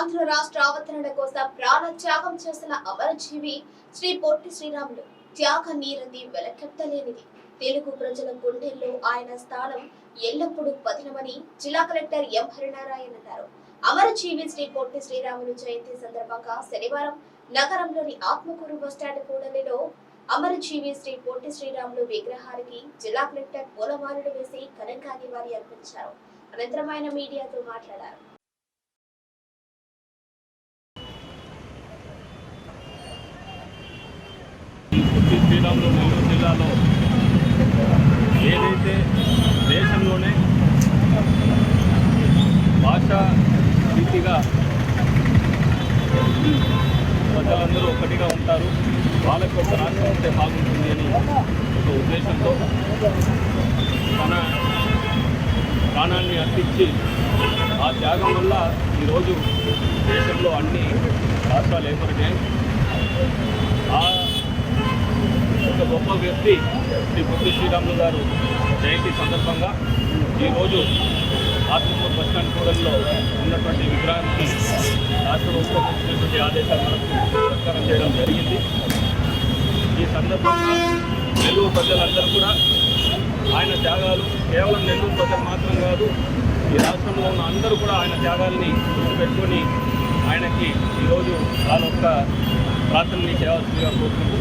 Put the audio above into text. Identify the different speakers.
Speaker 1: ఆంధ్ర రాష్ట్ర అవతరణ కోసం ప్రాణ త్యాగం చేసిన అమరజీవి శ్రీ పొట్టి శ్రీరాములు త్యాగ నీరది వెలకెత్తలేనిది. తెలుగు ప్రజల గుండెల్లో ఆయన స్థానం ఎల్లప్పుడూ పదినమని జిల్లా కలెక్టర్ ఎం హరినారాయణ అన్నారు. అమరజీవి శ్రీ పొట్టి శ్రీరాములు జయంతి సందర్భంగా శనివారం నగరంలోని ఆత్మకూరు బస్టాండ్ కూడలిలో అమరజీవి శ్రీ పొట్టి శ్రీరాములు విగ్రహానికి జిల్లా కలెక్టర్ పూలమాలలు వేసి ఘనంగా నివాళి అర్పించారు అనంతరం ఆయన మీడియాతో మాట్లాడారు
Speaker 2: పొట్టి శ్రీరాములు నెల్లూరు జిల్లాలో ఏదైతే దేశంలోనే భాషా రీతిగా ప్రజలందరూ ఒకటిగా ఉంటారు వాళ్ళకి ఒక రాష్ట్రం ఉంటే బాగుంటుంది అని ఒక ఉద్దేశంతో తన ప్రాణాన్ని అర్పించి ఆ త్యాగం వల్ల ఈరోజు దేశంలో అన్ని రాష్ట్రాలు ఏర్పడినాయి. ఆ గొప్ప వ్యక్తి శ్రీ పొట్టి శ్రీరాములు గారు జయంతి సందర్భంగా ఈరోజు ఆత్మూరు బస్ స్టాండ్ కూడలిలో ఉన్నటువంటి విగ్రహానికి రాష్ట్ర ప్రభుత్వం ఇచ్చినటువంటి ఆదేశాల మేరకు సత్కారం చేయడం జరిగింది. ఈ సందర్భంగా నెల్లూరు ప్రజలందరూ కూడా ఆయన త్యాగాలు కేవలం నెల్లూరు ప్రజలు మాత్రం కాదు ఈ రాష్ట్రంలో ఉన్న అందరూ కూడా ఆయన త్యాగాల్ని పెట్టుకొని ఆయనకి ఈరోజు వాళ్ళ యొక్క ప్రార్థనని చేయాల్సిందిగా కోరుకుంటూ